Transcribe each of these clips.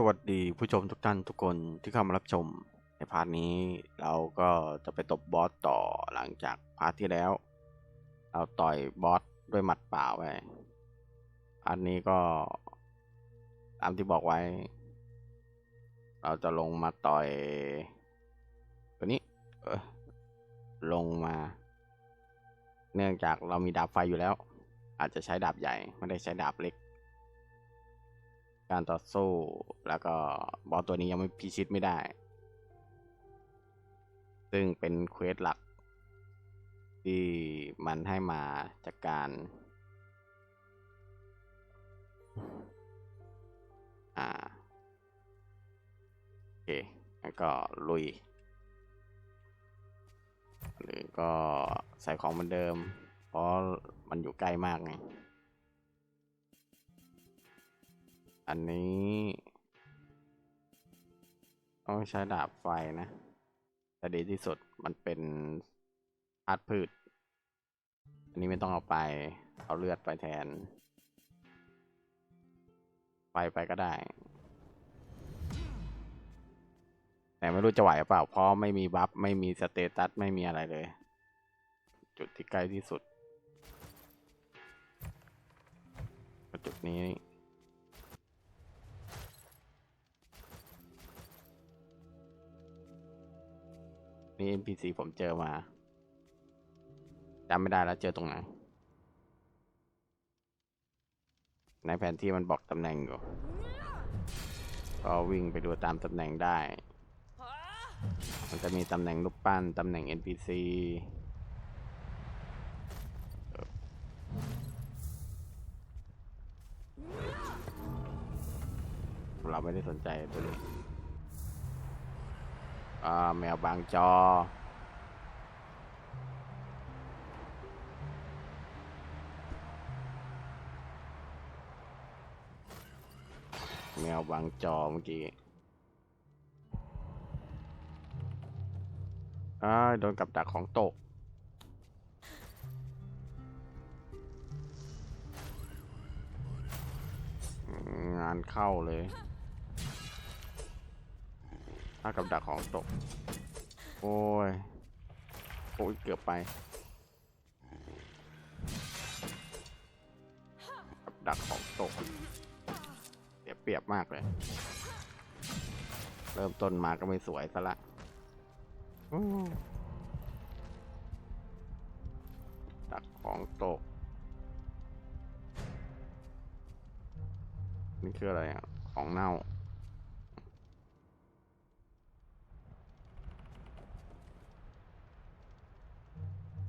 สวัสดีผู้ชมทุกท่านทุกคนที่เข้ามารับชม ในพาร์ทนี้เราก็จะไปตบบอสต่อหลังจากพาร์ทที่แล้ว เราต่อยบอสด้วยหมัดเปล่าไปพาร์ทนี้ก็ตามที่บอกไว้ เราจะลงมาต่อย ตัวนี้เออลงมา เนื่องจากเรามีดาบไฟอยู่แล้ว อาจจะใช้ดาบใหญ่ไม่ได้ใช้ดาบเล็ก การต่อสู้แล้วก็บอสตัวนี้ยังไม่พิชิตไม่ได้ ซึ่งเป็นเควสหลัก ที่มันให้มาจากการอ่าโอเคแล้วก็ลุย หรือก็ใส่ของเหมือนเดิม เพราะมันอยู่ใกล้มากไง อันนี้ต้องใช้ดาบไฟนะ แต่ดีที่สุดมันเป็นอาร์ตพืช อันนี้ไม่ต้องเอาไป เอาเลือดไปแทน ไฟไปก็ได้ แต่ไม่รู้จะไหวหรือเปล่า เพราะไม่มีบัฟ ไม่มีสเตตัส ไม่มีอะไรเลย จุดที่ใกล้ที่สุด จุดนี้ นี่ NPC ผมเจอมาจำไม่ได้แล้วเจอตรงไหน ในแผนที่มันบอกตำแหน่งอยู่ ก็วิ่งไปดูตามตำแหน่งได้ มันจะมีตำแหน่งรูปปั้น ตำแหน่ง NPC เอ่อเราไม่ได้สนใจตัวนี้ แมวบางจอ แมวบางจอเมื่อกี้โดนกับดักของตกงานเข้าเลยากับดักของตก โอ้ย โอ้ย เกือบไป กับดักของตกเสียเปรียบมากเลย เริ่มต้นมาก็ไม่สวยซะละดักของตก นี่คืออะไรอะ ของเน่า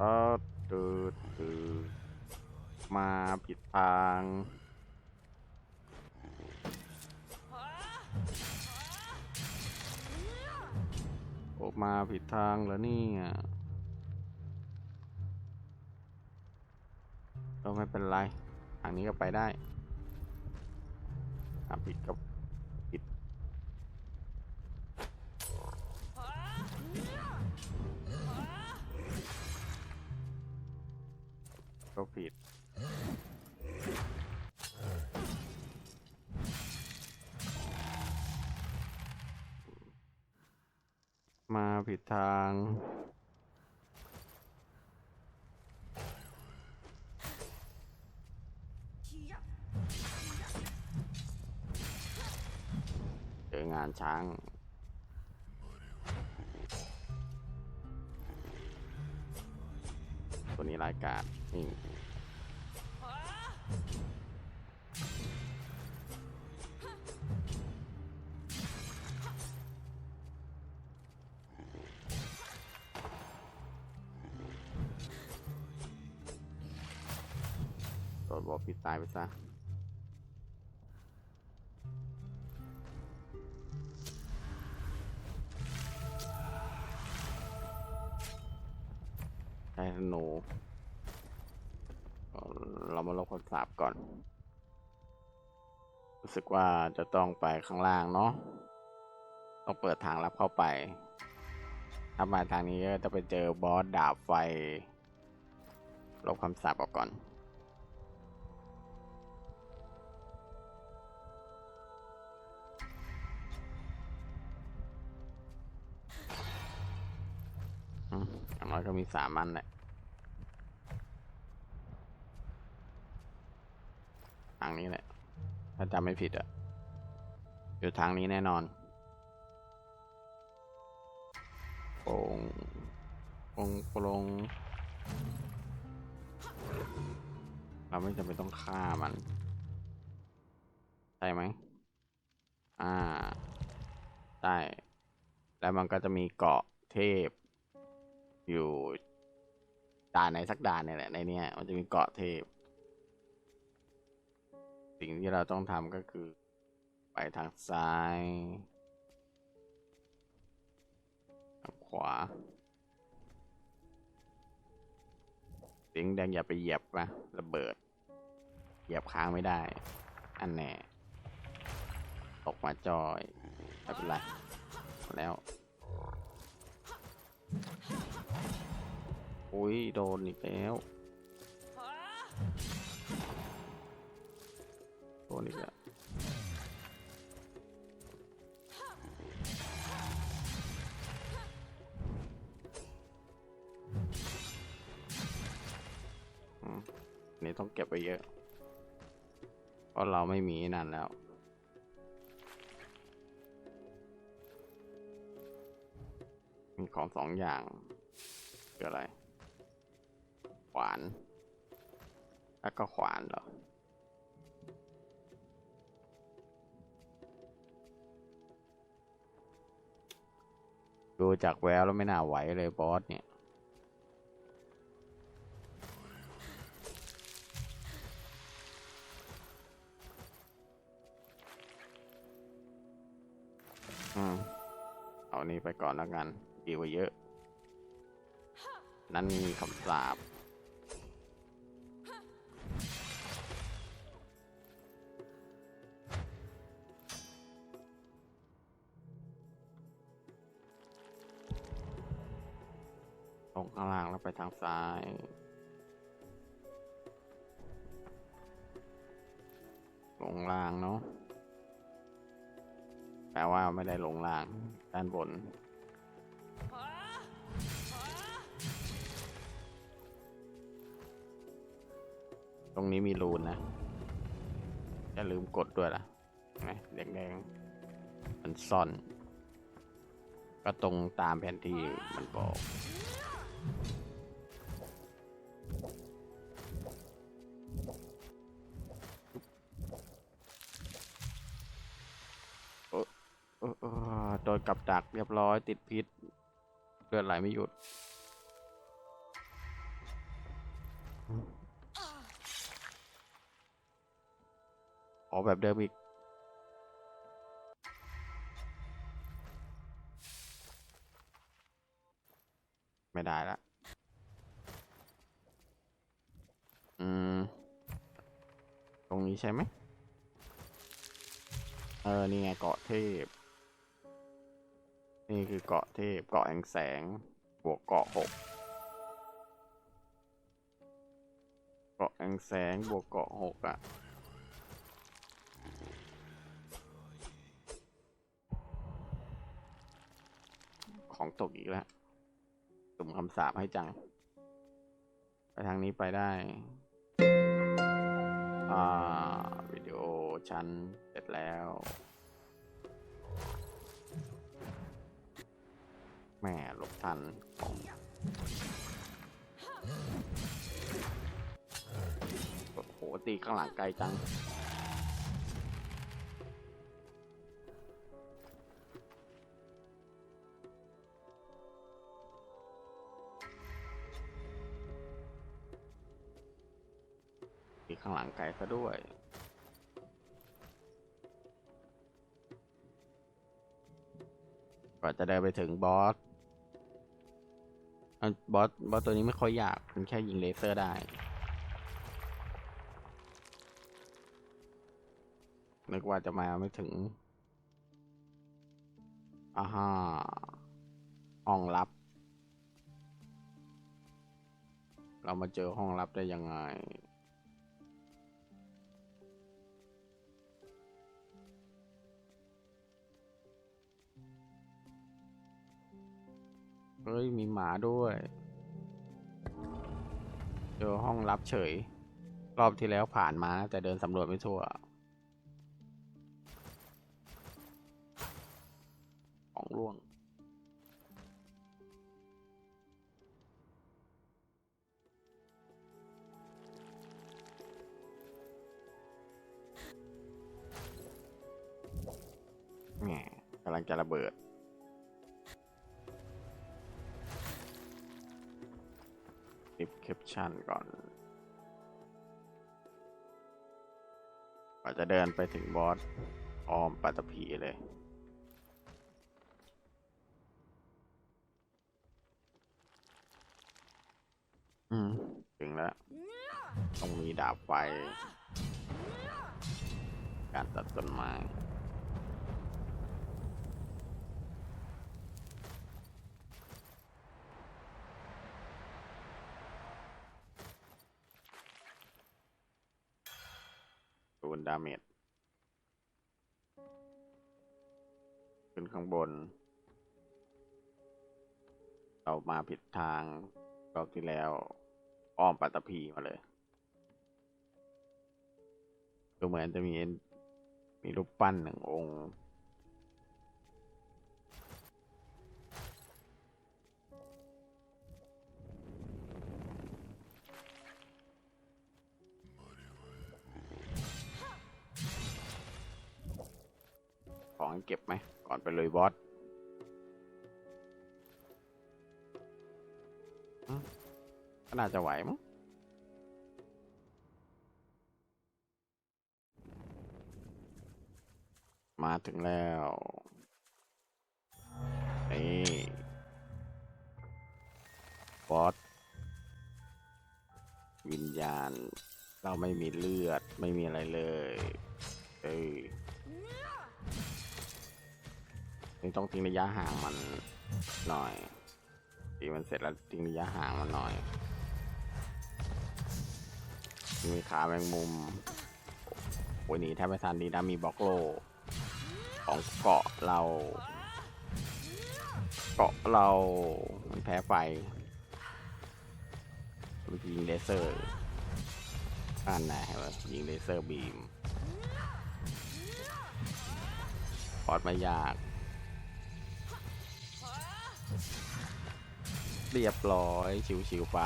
ออตืดตืดมาผิดทางโอมาผิดทางแล้วนี่อะก็ไม่เป็นไร ทางนี้ก็ไปได้ผิดก็ผิ ก็ผิด มาผิดทาง เจองานช้าง รายการนี่โดนบอกผิดตายไปซะใช้ธนู คนสาบก่อน รู้สึกว่าจะต้องไปข้างล่างเนาะต้องเปิดทางรับเข้าไปถ้ามาทางนี้ก็จะไปเจอบอสดาบไฟลบคำสาบออกก่อนอย่างน้อยก็มีสามอันแหละ ทางนี้แหละ ถ้าจำไม่ผิดอะอยู่ทางนี้แน่นอนโปงโปงโปงเราไม่จำเป็นต้องฆ่ามันใช่ไหมอ่าได้แล้วมันก็จะมีเกาะเทพ อยู่ด่านไหนสักด่านเนี่ยแหละในเนี้ยมันจะมีเกาะเทพ สิ่งที่เราต้องทำก็คือ ไปทางซ้ายทางขวาสิงแดงอย่าไปเหยียบนะระเบิด เหยียบค้างไม่ได้ อันแน่ตกมาจอยไม่เป็นไรแล้วอุ้ยโดนอีกแล้ว นอีกแล้วนี่ต้องเก็บไว้เยอะเพราะเราไม่มีนั่นแล้วมีของสองอย่างคืออะไร ขวาน แล้วก็ขวานเหรอ จากแววแล้วไม่น่าไหวเลยบอสเนี่ยเอานี่ไปก่อนแล้วกันดีกว่าเยอะ นั่นมีคำสาป ทางซ้าย ลงล่างเนาะ แปลว่าไม่ได้ลงล่าง ด้านบน ตรงนี้มีรูนนะ อย่าลืมกดด้วยล่ะเห็นไหมแดงๆมันซ่อน ก็ตรงตามแผนที่มันบอก กับดักเรียบร้อยติดพิษเลือดไหลไม่หยุดขอแบบเดิมอีก ไม่ได้ละอืม ตรงนี้ใช่ไหม เออ นี่ไงเกาะเทพ นี่คือเกาะเทพเกาะแห่งแสง บวกเกาะหกเกาะแห่งแสงบวกเกาะหกอะของตกอีกแล้วสุ่มคำสาปให้จัง ไปทางนี้ไปได้ อ่า วิดีโอชั้นเสร็จแล้ว แม่หลบทันของโอ้โห ตีข้างหลังไกลจังตีข้างหลังไกลซะด้วยกว่าจะได้ไปถึงบอส บอสบอสตัวนี้ไม่ค่อยยากมันแค่ยิงเลเซอร์ได้ นึกว่าจะมาไม่ถึงอ่าฮะห้องลับ เรามาเจอห้องลับได้ยังไง เฮ้ยมีหมาด้วยเจอห้องลับเฉย รอบที่แล้วผ่านมานะแต่เดินสำรวจไม่ทั่ว ของร่วง แหมกำลังจะระเบิด คลิปแคปชั่นก่อนกว่าจะเดินไปถึงบอสออมปัตตภีเลย อืม ถึงแล้วต้องมีดาบไฟ การตัดต้นไม้ ดาเมจขึ้นข้างบน เรามาผิดทางรอบที่แล้ว อ้อมปัตตพีมาเลย ก็เหมือนจะมีมีรูปปั้นหนึ่งองค์ ของเก็บไหม ก่อนไปเลยบอสก็น่าจะไหวมั้งมาถึงแล้ว นี่บอสวิญญาณ เราไม่มีเลือดไม่มีอะไรเลย เอ้ย ต้องทิ้งระยะห่างมันหน่อยตีมันเสร็จแล้วทิ้งระยะห่างมันหน่อย มีขาแมงมุมโอ้ยหนีแทบไม่ทันดีนะมีบล็อกโล ของเกาะเรา เกาะเรา มันแพ้ไฟมันยิงเลเซอร์อ่านไหนวะยิงเลเซอร์บีมปอดไม่ยาก เรียบร้อย ชิวๆไป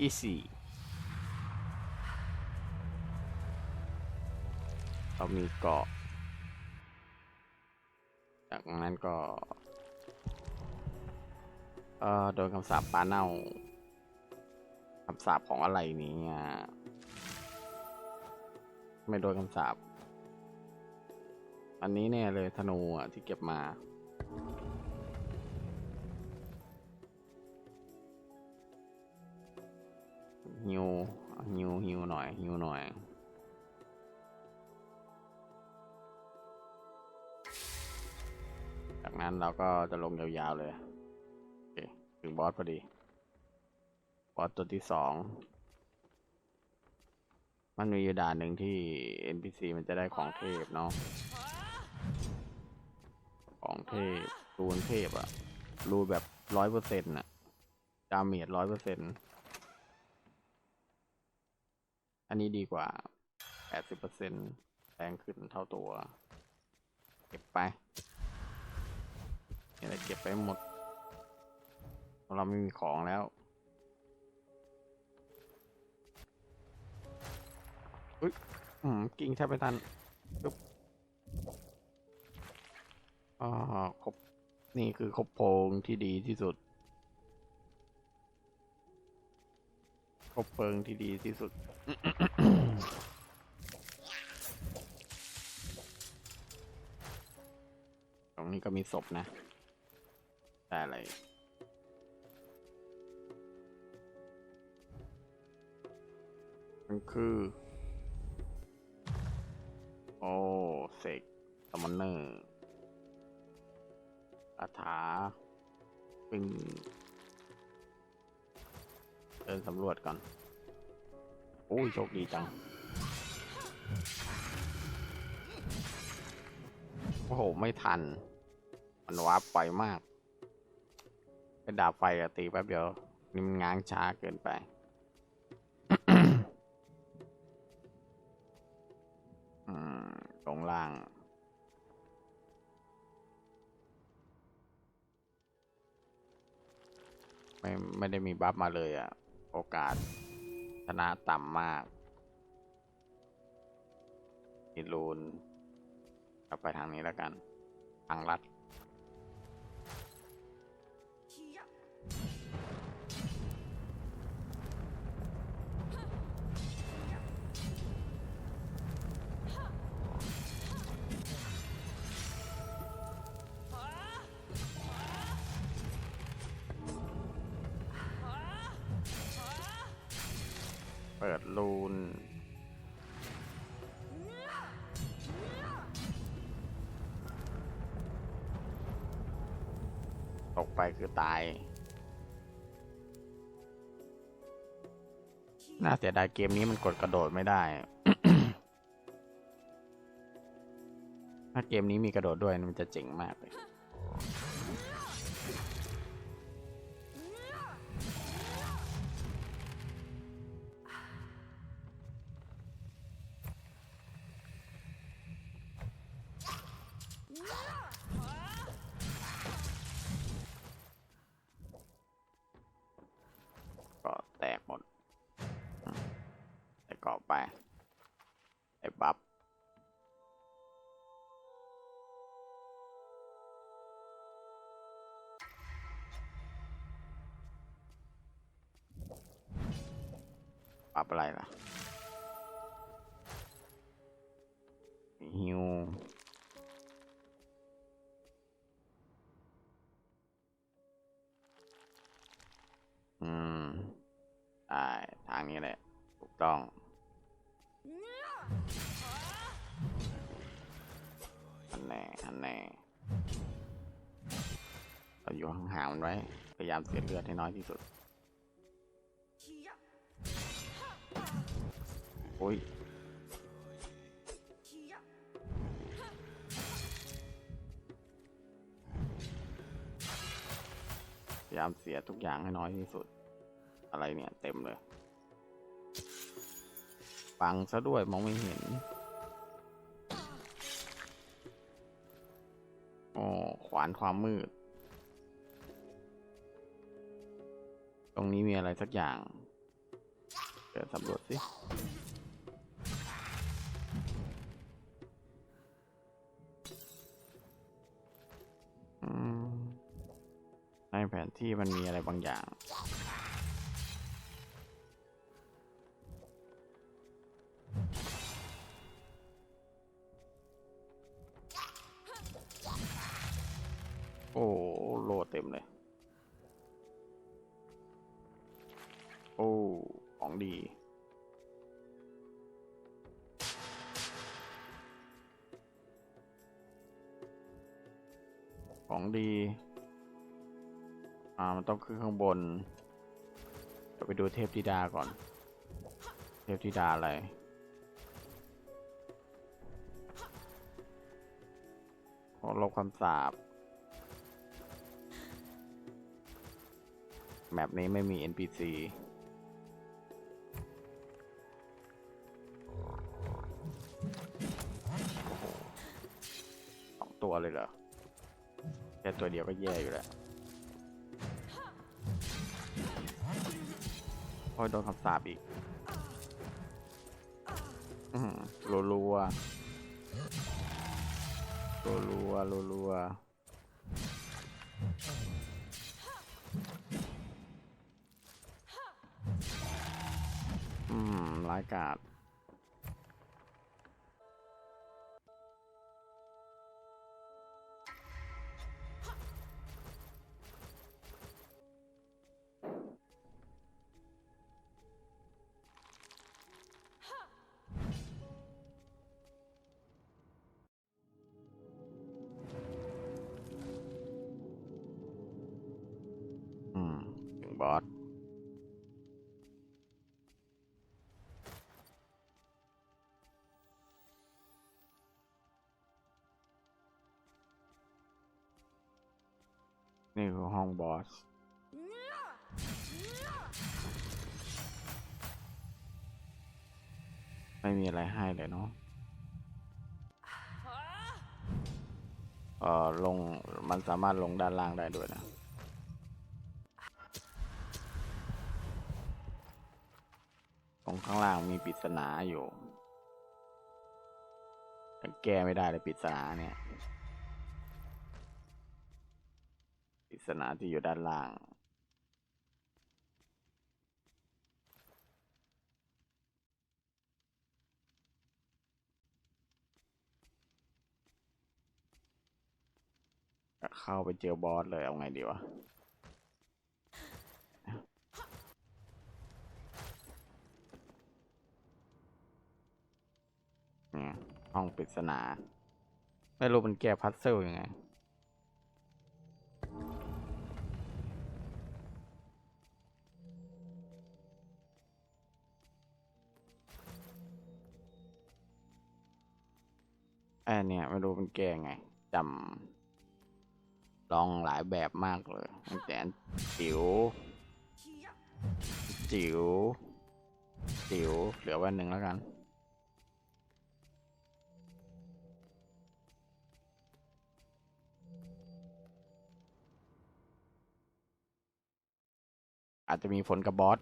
อีสี่เรามีเกาะ จากนั้นก็ เออโดนคำสาปปลาเน่าคำสาปของอะไรนี้อะไม่โดนคำสาปอันนี้เนี่ยเลยธนูอะที่เก็บมา ฮิวฮิวฮิวหน่อยฮิวหน่อยจากนั้นเราก็จะลงยาวๆเลยโอเคถึงบอสพอดี บอสตัวที่สอง มันมีอยู่ด่านหนึ่งที่ NPC มันจะได้ของเทพเนาะของเทพรูนเทพอะรูแบบร้อยเปอร์เซ็นต์อะดาเมจร้อยเปอร์เซ็นต์ อันนี้ดีกว่าแปดสิบเปซนแรงขึ้นเท่าตัว เก็บไปนี่อะไรเก็บไปหมดเราะเราไม่มีของแล้วอุ้ยอืมกิ่งแทบไม่ทันปึ๊บอ่าครบ นี่คือครบโพงที่ดีที่สุด บเพลิงที่ดีที่สุด ตรงนี้ก็มีศพนะ แต่อะไร มันคือ โอ้เสกสมอนเนอร์คาถาเปึ้ง เดินสำรวจก่อนโอ้ยโชคดีจัง โอ้โห ไม่ทัน มันวาร์ปไปมากเป็นดาบไฟอะตีแป๊บเดียว นี่มันง้างช้าเกินไป อืม ตรงล่างไม่ไม่ได้มีบัฟมาเลยอะ่ะ โอกาส ชนะต่ำมากอีลูนกลับไปทางนี้แล้วกัน ทางลัด เปิดรูน ตกไปคือตาย น่าเสียดายเกมนี้มันกดกระโดดไม่ได้ ถ้าเกมนี้มีกระโดดด้วยมันจะเจ๋งมากเลย ไป ไอ้บัฟปรับอะไรล่ะ เราอยู่ห่างๆมันไว้ พยายามเสียเลือดให้น้อยที่สุด โอ้ยพยายามเสียทุกอย่างให้น้อยที่สุด อะไรเนี่ย เต็มเลยบังซะด้วยมองไม่เห็น ขวานความมืด ตรงนี้มีอะไรสักอย่างเดินสำรวจสิในแผนที่มันมีอะไรบางอย่าง ขึ้นข้างบนเดี๋ยวไปดูเทพธิดาก่อน เทพธิดาอะไรขอลบคำสาปแมปนี้ไม่มี NPC สองตัวเลยเหรอ แค่ตัวเดียวก็แย่อยู่แล้ว โอ้ยโดนคำสาปอีกรัวรัวรัวรัวรัวรัวอืมร้ายกาจ บอสนี่คือห้องบอสไม่มีอะไรให้เลยเนาะเออลงมันสามารถลงด้านล่างได้ด้วยนะ รงข้างล่างมีปริศนาอยู่แต่แก้ไม่ได้เลยปริศนาเนี่ยปริศนาที่อยู่ด้านล่าง เข้าไปเจอบอสเลยเอาไงดีวะ เนี่ยห้องปริศนา ไม่รู้มันแก้พัซเซิลยังไงไอ้เนี่ยไม่รู้มันแก้ไงจำลองหลายแบบมากเลยตั้งแต่จิ๋วจิ๋วจิ๋วเหลือวันหนึ่งแล้วกัน อาจจะมีผลกับบอส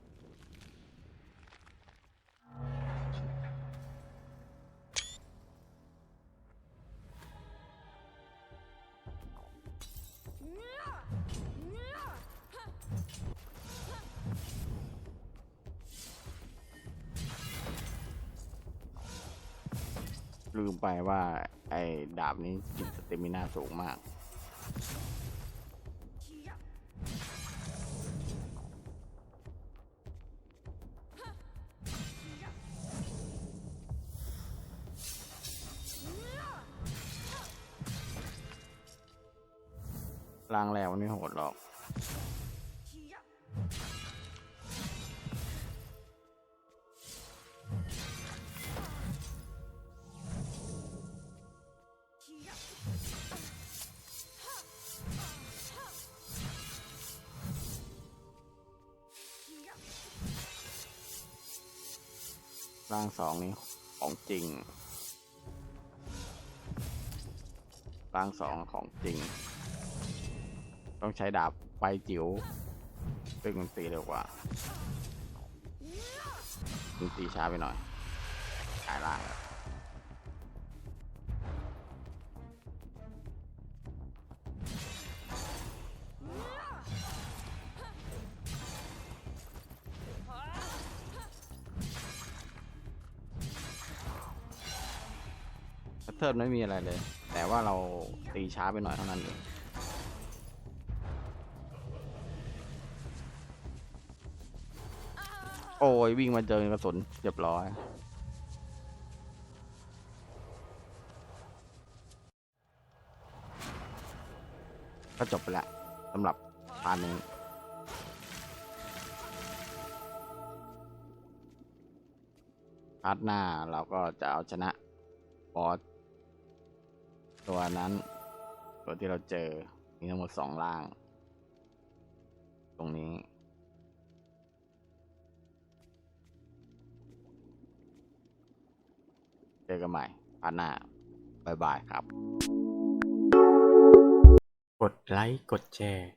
ลืมไปว่า ไอ้ดาบนี้กินสเตมินาสูงมาก ร่างสองนี้ของจริง ร่างสองของจริง ต้องใช้ดาบไปจิ๋วซึ่งมันตีเร็วกว่ามันตีช้าไปหน่อยกายล่าง ร์นไม่มีอะไรเลย แต่ว่าเราตีช้าไปหน่อยเท่านั้นเองโอ้ยวิ่งมาเจอกระสุนเรียบร้อย ก็จบไปละสำหรับพาร์ทนี้พาร์ทหน้าเราก็จะเอาชนะบอส ตัวนั้น ตัวที่เราเจอ มีทั้งหมดสองล่าง ตรงนี้ เจอกันใหม่พันหน้าบายบายครับ กดไลค์ กดแชร์